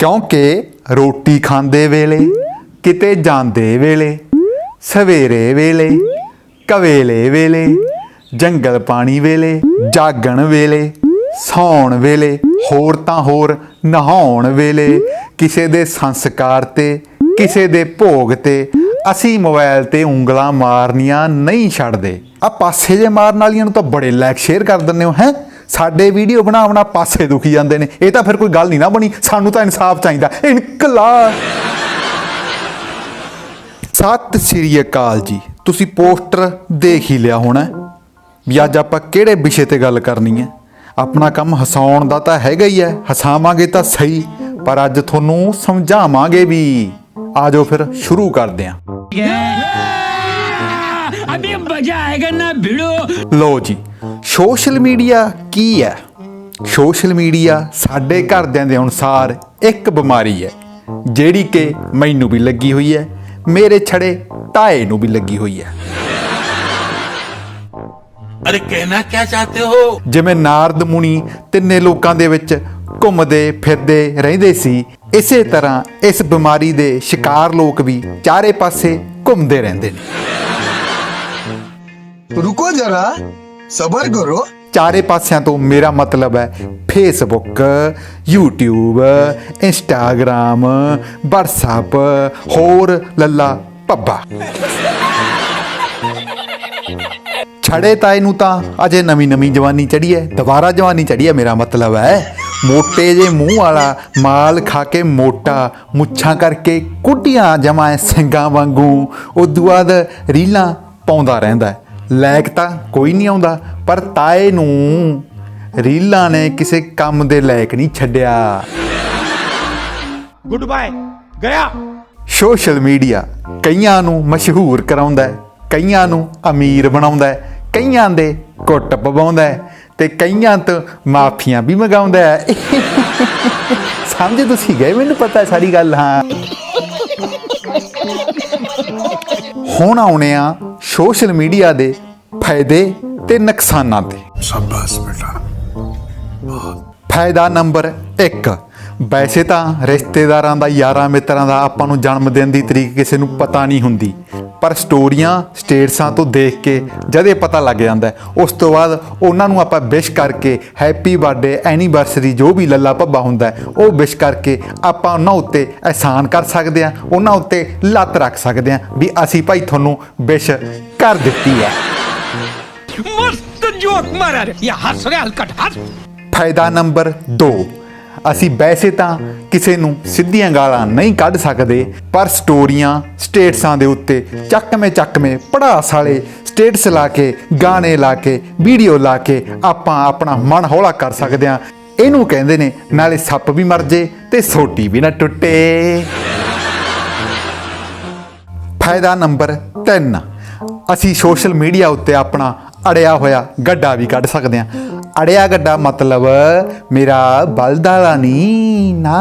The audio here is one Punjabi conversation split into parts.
ਕਿਉਂਕਿ ਰੋਟੀ ਖਾਂਦੇ ਵੇਲੇ, ਕਿਤੇ ਜਾਂਦੇ ਵੇਲੇ, ਸਵੇਰੇ ਵੇਲੇ, ਕਵੇਲੇ ਵੇਲੇ, ਜੰਗਲ ਪਾਣੀ ਵੇਲੇ, ਜਾਗਣ ਵੇਲੇ, ਸੌਣ ਵੇਲੇ, ਹੋਰ ਤਾਂ ਹੋਰ ਨਹਾਉਣ ਵੇਲੇ, ਕਿਸੇ ਦੇ ਸੰਸਕਾਰ ਤੇ, ਕਿਸੇ ਦੇ ਭੋਗ ਤੇ, ਅਸੀਂ ਮੋਬਾਈਲ ਤੇ ਉਂਗਲਾਂ ਮਾਰਨੀਆਂ ਨਹੀਂ ਛੱਡਦੇ। ਆ ਪਾਸੇ ਜੇ ਮਾਰਨ ਵਾਲੀਆਂ ਨੂੰ ਤਾਂ ਬੜੇ ਲਾਇਕ ਸ਼ੇਅਰ ਕਰ ਦਿੰਦੇ ਹੋ, ਹੈ? ਸਾਡੇ ਵੀਡੀਓ ਬਣਾਉਣਾ ਪਾਸੇ ਦੁਖੀ ਜਾਂਦੇ ਨੇ। ਇਹ ਤਾਂ ਫਿਰ ਕੋਈ ਗੱਲ ਨਹੀਂ ਨਾ ਬਣੀ। ਸਾਨੂੰ ਤਾਂ ਇਨਸਾਫ ਚਾਹੀਦਾ। ਇਨਕਲਾ ਸਤਿ ਸ੍ਰੀ ਅਕਾਲ ਜੀ। ਤੁਸੀਂ ਪੋਸਟਰ ਦੇਖ ਹੀ ਲਿਆ ਹੋਣਾ ਵੀ ਅੱਜ ਆਪਾਂ ਕਿਹੜੇ ਵਿਸ਼ੇ ਤੇ ਗੱਲ ਕਰਨੀ ਹੈ। ਆਪਣਾ ਕੰਮ ਹਸਾਉਣ ਦਾ ਤਾਂ ਹੈਗਾ ਹੀ ਹੈ। ਹਸਾਵਾਂਗੇ ਤਾਂ ਸਹੀ ਪਰ ਅੱਜ ਤੁਹਾਨੂੰ ਸਮਝਾਵਾਂਗੇ ਵੀ। ਆਜੋ ਫਿਰ ਸ਼ੁਰੂ ਕਰਦੇ ਹਾਂ। ਅਬੇ ਮਜ਼ਾ ਆਏਗਾ ਨਾ ਭਿੜੋ ਲੋ ਜੀ ਸੋਸ਼ਲ ਮੀਡੀਆ ਕੀ ਹੈ? ਸੋਸ਼ਲ ਮੀਡੀਆ ਸਾਡੇ ਘਰਦਿਆਂ ਦੇ ਅਨੁਸਾਰ ਇੱਕ ਬਿਮਾਰੀ ਹੈ ਜਿਹੜੀ ਕਿ ਮੈਨੂੰ ਵੀ ਲੱਗੀ ਹੋਈ ਹੈ ਮੇਰੇ ਛੜੇ ਟਾਏ ਨੂੰ ਵੀ ਲੱਗੀ ਹੋਈ ਹੈ। ਅਰੇ ਕਹਿਣਾ ਕੀ ਚਾਹਤੇ ਹੋ? ਜਿਵੇਂ ਨਾਰਦ ਮੁਨੀ ਤਿੰਨੇ ਲੋਕਾਂ ਦੇ ਵਿੱਚ ਘੁੰਮਦੇ ਫਿਰਦੇ ਰਹਿੰਦੇ ਸੀ ਇਸੇ ਤਰ੍ਹਾਂ ਇਸ ਬਿਮਾਰੀ ਦੇ ਸ਼ਿਕਾਰ ਲੋਕ ਵੀ ਚਾਰੇ ਪਾਸੇ ਘੁੰਮਦੇ ਰਹਿੰਦੇ ਨੇ। ਰੁਕੋ ਜਰਾ। ਸਬਰ ਕਰੋ ਚਾਰੇ ਪਾਸਿਆਂ ਤੋਂ ਮੇਰਾ ਮਤਲਬ ਹੈ ਫੇਸਬੁੱਕ ਯੂਟਿਊਬ Instagram ਵਟਸਐਪ ਹੋਰ ਲੱਲਾ ਪੱਬਾ ਛੜੇ ਤਾਏ ਨੂੰ ਤਾਂ ਅਜੇ ਨਵੀਂ ਨਵੀਂ ਜਵਾਨੀ ਚੜੀ ਹੈ, ਦੁਬਾਰਾ ਜਵਾਨੀ ਚੜੀ ਹੈ ਮੇਰਾ ਮਤਲਬ ਹੈ। ਮੋਟੇ ਜੇ ਮੂੰਹ ਵਾਲਾ ਮਾਲ ਖਾ ਕੇ ਮੋਟਾ ਮੁੱਛਾਂ ਕਰਕੇ ਕੁੱਟੀਆਂ ਜਮਾਏ ਸਿੰਘਾਂ ਵਾਂਗੂ, ਉਦੋਂ ਬਾਅਦ ਰੀਲਾਂ ਪਾਉਂਦਾ ਰਹਿੰਦਾ ਲਾਇਕ ਤਾਂ ਕੋਈ ਨਹੀਂ ਆਉਂਦਾ ਪਰ ਤਾਏ ਨੂੰ ਰੀਲਾਂ ਨੇ ਕਿਸੇ ਕੰਮ ਦੇ ਲਾਇਕ ਨਹੀਂ ਛੱਡਿਆ। ਗੁੱਡ ਬਾਏ ਗਿਆ ਸੋਸ਼ਲ ਮੀਡੀਆ ਕਈਆਂ ਨੂੰ ਮਸ਼ਹੂਰ ਕਰਾਉਂਦਾ ਹੈ ਕਈਆਂ ਨੂੰ ਅਮੀਰ ਬਣਾਉਂਦਾ ਹੈ ਕਈਆਂ ਦੇ ਕੁੱਟ ਪਵਾਉਂਦਾ ਹੈ ਤੇ ਕਈਆਂ ਤੋਂ ਮਾਫੀਆਂ ਵੀ ਮੰਗਾਉਂਦਾ ਹੈ। ਸਮਝੇ ਤੁਸੀਂ ਗਏ ਮੈਨੂੰ ਪਤਾ ਸਾਰੀ ਗੱਲ ਹਾਂ। ਹੁਣ ਆਉਣੇ ਆ ਸੋਸ਼ਲ ਮੀਡੀਆ ਦੇ ਫਾਇਦੇ ਤੇ ਨੁਕਸਾਨਾਂ ਤੇ। ਸ਼ਾਬਾਸ਼ ਬੇਟਾ। ਫਾਇਦਾ ਨੰਬਰ 1 ਵੈਸੇ ਤਾਂ ਰਿਸ਼ਤੇਦਾਰਾਂ ਦਾ ਯਾਰਾਂ ਮਿੱਤਰਾਂ ਦਾ ਆਪਾਂ ਨੂੰ ਜਨਮ ਦਿਨ ਦੀ ਤਰੀਕ ਕਿਸੇ ਨੂੰ ਪਤਾ ਨਹੀਂ ਹੁੰਦੀ। ਪਰ ਸਟੋਰੀਆਂ ਸਟੇਟਸਾਂ ਤੋਂ ਦੇਖ ਕੇ ਜਦ ਇਹ ਪਤਾ ਲੱਗ ਜਾਂਦਾ ਉਸ ਤੋਂ ਬਾਅਦ ਉਹਨਾਂ ਨੂੰ ਆਪਾਂ ਵਿਸ਼ ਕਰਕੇ ਹੈਪੀ ਬਰਥਡੇ ਐਨੀਵਰਸਰੀ ਜੋ ਵੀ ਲੱਲਾ ਭੱਬਾ ਹੁੰਦਾ ਉਹ ਵਿਸ਼ ਕਰਕੇ ਆਪਾਂ ਉਹਨਾਂ ਉੱਤੇ ਅਹਿਸਾਨ ਕਰ ਸਕਦੇ ਆ ਉਹਨਾਂ ਉੱਤੇ ਲੱਤ ਰੱਖ ਸਕਦੇ ਆ ਵੀ ਅਸੀਂ ਭਾਈ ਤੁਹਾਨੂੰ ਵਿਸ਼ ਕਰ ਦਿੱਤੀ ਹੈ। ਮਸਤ ਜੋਕ ਮਾਰਾ ਯਾ ਹੱਸ ਰਿਹਾ ਹਲਕਟ ਹੱਸ। ਫਾਇਦਾ ਨੰਬਰ 2 ਅਸੀਂ ਵੈਸੇ ਤਾਂ ਕਿਸੇ ਨੂੰ ਸਿੱਧੀਆਂ ਗਾਲਾਂ ਨਹੀਂ ਕੱਢ ਸਕਦੇ, ਪਰ ਸਟੋਰੀਆਂ ਸਟੇਟਸਾਂ ਦੇ ਉੱਤੇ ਚੱਕਵੇਂ ਚੱਕਵੇਂ ਪੜਾਸ ਵਾਲੇ ਸਟੇਟਸ ਲਾ ਕੇ, ਗਾਣੇ ਲਾ ਕੇ, ਵੀਡੀਓ ਲਾ ਕੇ ਆਪਾਂ ਆਪਣਾ ਮਨ ਹੌਲਾ ਕਰ ਸਕਦੇ ਹਾਂ। ਇਹਨੂੰ ਕਹਿੰਦੇ ਨੇ, ਨਾਲੇ ਸੱਪ ਵੀ ਮਰ ਜੇ ਤੇ ਸੋਟੀ ਵੀ ਨਾ ਟੁੱਟੇ। ਫਾਇਦਾ ਨੰਬਰ 3 ਅਸੀਂ ਸੋਸ਼ਲ ਮੀਡੀਆ ਉੱਤੇ ਆਪਣਾ ਅੜਿਆ ਹੋਇਆ ਗੱਡਾ ਵੀ ਕੱਢ ਸਕਦੇ ਹਾਂ। ਅੜਿਆ ਗੱਡਾ ਮਤਲਬ ਮੇਰਾ ਬਲਦਾਲਾ ਨਹੀਂ ਨਾ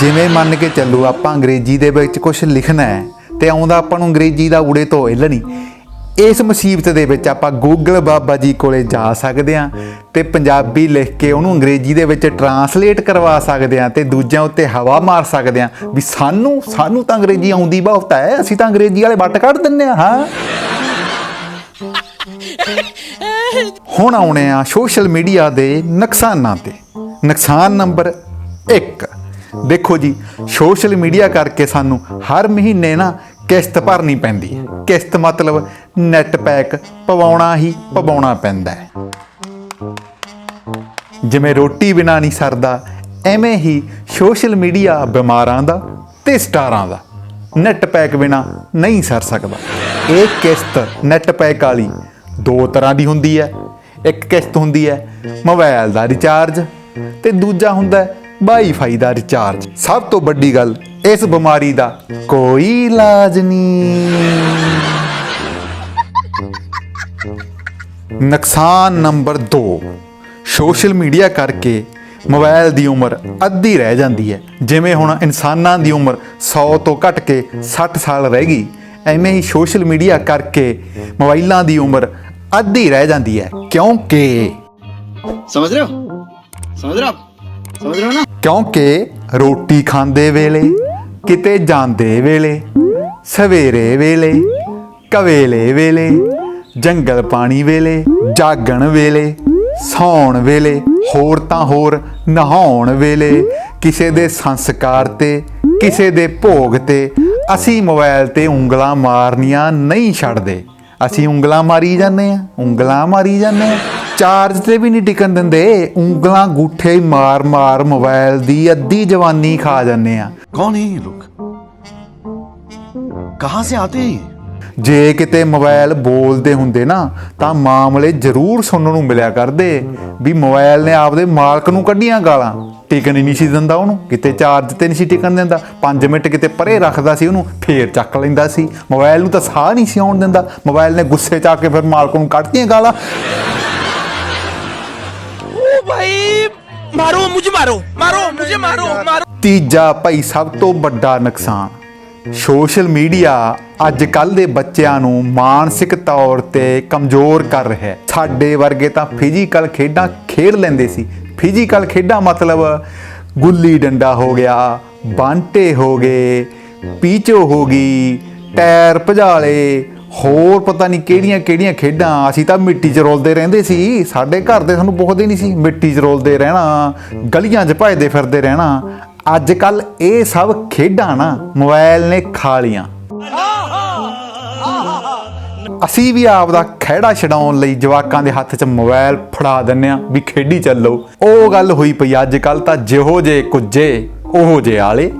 ਜਿਵੇਂ ਮੰਨ ਕੇ ਚੱਲੋ ਆਪਾਂ ਅੰਗਰੇਜ਼ੀ ਦੇ ਵਿੱਚ ਕੁਝ ਲਿਖਣਾ ਹੈ ਤੇ ਆਉਂਦਾ ਆਪਾਂ ਨੂੰ ਅੰਗਰੇਜ਼ੀ ਦਾ ਊੜੇ ਤੋਂ ਇੱਲ ਨਹੀਂ ਇਸ ਮੁਸੀਬਤ ਦੇ ਵਿੱਚ ਆਪਾਂ ਗੂਗਲ ਬਾਬਾ ਜੀ ਕੋਲੇ ਜਾ ਸਕਦੇ ਹਾਂ ਤੇ ਪੰਜਾਬੀ ਲਿਖ ਕੇ ਉਹਨੂੰ ਅੰਗਰੇਜ਼ੀ ਦੇ ਵਿੱਚ ਟਰਾਂਸਲੇਟ ਕਰਵਾ ਸਕਦੇ ਹਾਂ ਤੇ ਦੂਜਿਆਂ ਉੱਤੇ ਹਵਾ ਮਾਰ ਸਕਦੇ ਹਾਂ ਵੀ ਸਾਨੂੰ ਸਾਨੂੰ ਤਾਂ ਅੰਗਰੇਜ਼ੀ ਆਉਂਦੀ ਬਹੁਤ ਹੈ, ਅਸੀਂ ਤਾਂ ਅੰਗਰੇਜ਼ੀ ਵਾਲੇ ਵੱਟ ਕੱਢ ਦਿੰਨੇ ਆ ਹਾਂ। ਹੁਣ ਆਉਣੇ ਆ ਸੋਸ਼ਲ ਮੀਡੀਆ ਦੇ ਨੁਕਸਾਨਾਂ ਤੇ। ਨੁਕਸਾਨ ਨੰਬਰ 1 ਦੇਖੋ ਜੀ ਸੋਸ਼ਲ ਮੀਡੀਆ ਕਰਕੇ ਸਾਨੂੰ ਹਰ ਮਹੀਨੇ ਨਾ ਕਿਸ਼ਤ ਭਰਨੀ ਪੈਂਦੀ ਹੈ। ਕਿਸ਼ਤ ਮਤਲਬ ਨੈਟ ਪੈਕ ਪਵਾਉਣਾ ਹੀ ਪਵਾਉਣਾ ਪੈਂਦਾ ਹੈ। ਜਿਵੇਂ ਰੋਟੀ ਬਿਨਾ ਨਹੀਂ ਸਰਦਾ, ਐਵੇਂ ਹੀ ਸੋਸ਼ਲ ਮੀਡੀਆ ਬਿਮਾਰਾਂ ਦਾ ਤੇ ਸਟਾਰਾਂ ਦਾ। ਨੈਟ ਪੈਕ ਬਿਨਾ ਨਹੀਂ ਸਰ ਸਕਦਾ। ਇਹ ਕਿਸ਼ਤ ਨੈਟ ਪੈਕ ਵਾਲੀ ਦੋ ਤਰ੍ਹਾਂ ਦੀ ਹੁੰਦੀ ਹੈ। ਇੱਕ ਕਿਸ਼ਤ ਹੁੰਦੀ ਹੈ ਮੋਬਾਈਲ ਦਾ ਰਿਚਾਰਜ ਤੇ ਦੂਜਾ ਹੁੰਦਾ ਹੈ ਵਾਈਫਾਈ ਦਾ ਰਿਚਾਰਜ ਸਭ ਤੋਂ ਵੱਡੀ ਗੱਲ, ਇਸ ਬਿਮਾਰੀ ਦਾ ਕੋਈ ਇਲਾਜ ਨਹੀਂ। ਨੁਕਸਾਨ ਨੰਬਰ 2 ਸੋਸ਼ਲ ਮੀਡੀਆ ਕਰਕੇ ਮੋਬਾਈਲ ਦੀ ਉਮਰ ਅੱਧੀ ਰਹਿ ਜਾਂਦੀ ਹੈ। ਜਿਵੇਂ ਹੁਣ ਇਨਸਾਨਾਂ ਦੀ ਉਮਰ 100 ਤੋਂ ਘਟ ਕੇ 60 ਸਾਲ ਰਹਿ ਗਈ, ਐਵੇਂ ਹੀ ਸੋਸ਼ਲ ਮੀਡੀਆ ਕਰਕੇ ਮੋਬਾਈਲਾਂ ਦੀ ਉਮਰ ਅੱਧੀ ਰਹਿ ਜਾਂਦੀ ਹੈ। ਕਿਉਂਕਿ ਸਮਝ ਰਹੇ ਹੋ? ਸਮਝ ਰਹੇ ਹੋ? ਸਮਝ ਰਹੇ ਹੋ ਨਾ? ਕਿਉਂਕਿ ਰੋਟੀ ਖਾਂਦੇ ਵੇਲੇ ਕਿਤੇ ਜਾਂਦੇ ਵੇਲੇ ਸਵੇਰੇ ਵੇਲੇ ਕਵੇਲੇ ਵੇਲੇ ਜੰਗਲ ਪਾਣੀ ਵੇਲੇ ਜਾਗਣ ਵੇਲੇ ਸੌਣ ਵੇਲੇ ਹੋਰ ਤਾਂ ਹੋਰ ਨਹਾਉਣ ਵੇਲੇ ਕਿਸੇ ਦੇ ਸੰਸਕਾਰ ਤੇ ਕਿਸੇ ਦੇ ਭੋਗ ਤੇ ਅਸੀਂ ਮੋਬਾਈਲ ਤੇ ਉਂਗਲਾਂ ਮਾਰਨੀਆਂ ਨਹੀਂ ਛੱਡਦੇ। ਅਸੀਂ ਉਂਗਲਾਂ ਮਾਰੀ ਜਾਂਦੇ ਆ ਉਂਗਲਾਂ ਮਾਰੀ ਜਾਂਦੇ ਆ ਚਾਰਜ ਤੇ ਵੀ ਨਹੀਂ ਟਿਕਣ ਦਿੰਦੇ ਉਂਗਲਾਂ ਗੂਠੇ ਮਾਰ ਮਾਰ ਮੋਬਾਈਲ ਦੀ ਅੱਧੀ ਜਵਾਨੀ ਖਾ ਜਾਂਦੇ ਆ ਕੌਣ ਹੈ ਇਹ ਲੋਕ? ਕਹਾਂ ਸੇ ਆਤੇ ਹੈ ਜੇ ਕਿਤੇ ਮੋਬਾਈਲ ਬੋਲਦੇ ਹੁੰਦੇ ਨਾ ਤਾਂ ਮਾਮਲੇ ਜ਼ਰੂਰ ਸੁਣਨ ਨੂੰ ਮਿਲਿਆ ਕਰਦੇ ਵੀ ਮੋਬਾਈਲ ਨੇ ਆਪਦੇ ਮਾਲਕ ਨੂੰ ਕੱਢੀਆਂ ਗਾਲਾਂ। ਟਿਕਣ ਹੀ ਨਹੀਂ ਸੀ ਦਿੰਦਾ ਉਹਨੂੰ ਕਿਤੇ ਚਾਰਜ ਤੇ ਨਹੀਂ ਸੀ ਟਿਕਣ ਦਿੰਦਾ। 5 ਮਿੰਟ ਕਿਤੇ ਪਰੇ ਰੱਖਦਾ ਸੀ ਉਹਨੂੰ ਫੇਰ ਚੱਕ ਲੈਂਦਾ ਸੀ। ਮੋਬਾਈਲ ਨੂੰ ਤਾਂ ਸਾਹ ਨਹੀਂ ਸੀ ਆਉਣ ਦਿੰਦਾ। ਮੋਬਾਈਲ ਨੇ ਗੁੱਸੇ 'ਚ ਆ ਕੇ ਫਿਰ ਮਾਲਕ ਨੂੰ ਕੱਢਤੀਆਂ ਗਾਲਾਂ। ਓ ਭਾਈ ਮਾਰੋ ਮੈਨੂੰ ਮਾਰੋ ਮਾਰੋ ਮੈਨੂੰ ਮਾਰੋ ਮਾਰੋ। ਤੀਜਾ ਭਾਈ ਸਭ ਤੋਂ ਵੱਡਾ ਨੁਕਸਾਨ। ਸੋਸ਼ਲ ਮੀਡੀਆ ਅੱਜ ਕੱਲ ਦੇ ਬੱਚਿਆਂ ਨੂੰ ਮਾਨਸਿਕ ਤੌਰ ਤੇ ਕਮਜ਼ੋਰ ਕਰ ਰਿਹਾ ਹੈ। ਸਾਡੇ ਵਰਗੇ ਤਾਂ ਫਿਜ਼ੀਕਲ ਖੇਡਾਂ ਖੇਡ ਲੈਂਦੇ ਸੀ। ਫਿਜ਼ੀਕਲ ਖੇਡਾਂ ਮਤਲਬ ਗੁੱਲੀ ਡੰਡਾ ਹੋ ਗਿਆ, ਬਾਂਟੇ ਹੋ ਗਏ, ਪੀਚੋ ਹੋ ਗਈ, ਟਾਇਰ ਭਜਾਲੇ, ਹੋਰ ਪਤਾ ਨਹੀਂ ਕਿਹੜੀਆਂ ਕਿਹੜੀਆਂ ਖੇਡਾਂ, ਅਸੀਂ ਤਾਂ ਮਿੱਟੀ 'ਚ ਰੋਲਦੇ ਰਹਿੰਦੇ ਸੀ। ਸਾਡੇ ਘਰ ਦੇ ਸਾਨੂੰ ਪੁੱਛਦੇ ਨਹੀਂ ਸੀ, ਮਿੱਟੀ 'ਚ ਰੋਲਦੇ ਰਹਿਣਾ, ਗਲੀਆਂ 'ਚ ਭਜਦੇ ਫਿਰਦੇ ਰਹਿਣਾ। ਅੱਜ ਕੱਲ ਇਹ ਸਭ ਖੇਡਾਂ ਨਾ ਮੋਬਾਈਲ ਨੇ ਖਾ ਲੀਆਂ ਅਸੀਂ ਵੀ ਆਪ ਦਾ ਖਹਿੜਾ ਛਡਾਉਣ ਲਈ ਜਵਾਕਾਂ ਦੇ ਹੱਥ 'ਚ ਮੋਬਾਈਲ ਫੜਾ ਦਿੰਨੇ ਆ ਵੀ ਖੇਡੀ ਚੱਲੋ। ਉਹ ਗੱਲ ਹੋਈ ਪਈ ਅੱਜ ਕੱਲ ਤਾਂ ਜਿਹੋ ਜੇ ਕੁੱਜੇ, ਉਹੋ ਜੇ ਆਲੇ।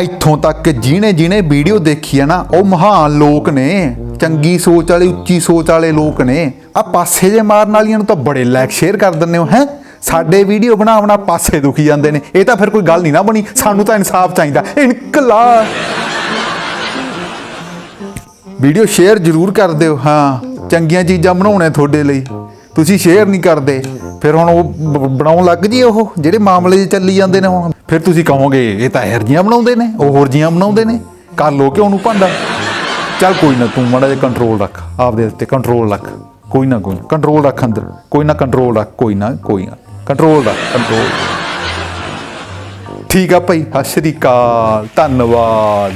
ਇੱਥੋਂ ਤੱਕ ਜਿਹਨੇ ਜਿਹਨੇ ਵੀਡੀਓ ਦੇਖੀ ਹੈ ਨਾ, ਉਹ ਮਹਾਨ ਲੋਕ ਨੇ। ਚੰਗੀ ਸੋਚ ਵਾਲੇ, ਉੱਚੀ ਸੋਚ ਵਾਲੇ ਲੋਕ ਨੇ। ਆ ਪਾਸੇ ਜੇ ਮਾਰਨ ਵਾਲੀਆਂ ਨੂੰ ਤਾਂ ਬੜੇ ਲਾਇਕ ਸ਼ੇਅਰ ਕਰ ਦਿੰਦੇ ਹੋ, ਹੈ? ਸਾਡੇ ਵੀਡੀਓ ਬਣਾ ਬਣਾ ਪਾਸੇ ਦੁਖੀ ਜਾਂਦੇ ਨੇ। ਇਹ ਤਾਂ ਫਿਰ ਕੋਈ ਗੱਲ ਨਹੀਂ ਨਾ ਬਣੀ। ਸਾਨੂੰ ਤਾਂ ਇਨਸਾਫ ਚਾਹੀਦਾ। ਇਨਕਲਾ ਵੀਡੀਓ ਸ਼ੇਅਰ ਜ਼ਰੂਰ ਕਰ ਦਿਓ। ਹਾਂ, ਚੰਗੀਆਂ ਚੀਜ਼ਾਂ ਬਣਾਉਣੇ ਤੁਹਾਡੇ ਲਈ। ਤੁਸੀਂ ਸ਼ੇਅਰ ਨਹੀਂ ਕਰਦੇ। ਫਿਰ ਹੁਣ ਉਹ ਬ- ਬਣਾਉਣ ਲੱਗ ਜੀ ਉਹ, ਜਿਹੜੇ ਮਾਮਲੇ 'ਚ ਚੱਲੀ ਜਾਂਦੇ ਨੇ ਹੁਣ। ਫਿਰ ਤੁਸੀਂ ਕਹੋਗੇ, ਇਹ ਤਾਂ ਇਹੋ ਜੀਆਂ ਬਣਾਉਂਦੇ ਨੇ, ਉਹ ਹੋਰ ਜੀਆਂ ਬਣਾਉਂਦੇ ਨੇ। ਕਰ ਲੋ ਕਿ ਉਹਨੂੰ ਭਾਂਡਾ? ਚੱਲ ਕੋਈ ਨਾ, ਤੂੰ ਮਾੜਾ ਜਿਹਾ ਕੰਟਰੋਲ ਰੱਖ, ਆਪਦੇ ਉੱਤੇ ਕੰਟਰੋਲ ਰੱਖ। ਕੋਈ ਨਾ, ਕੋਈ ਕੰਟਰੋਲ ਰੱਖ ਅੰਦਰ। ਕੋਈ ਨਾ ਕੰਟਰੋਲ ਰੱਖ, ਕੋਈ ਨਾ ਕੋਈ ਨਾ। ਕੰਟਰੋਲ ਰੱਖ ਕੰਟਰੋਲ ਠੀਕ ਆ ਭਾਈ, ਸਤਿ ਸ਼੍ਰੀ ਅਕਾਲ, ਧੰਨਵਾਦ।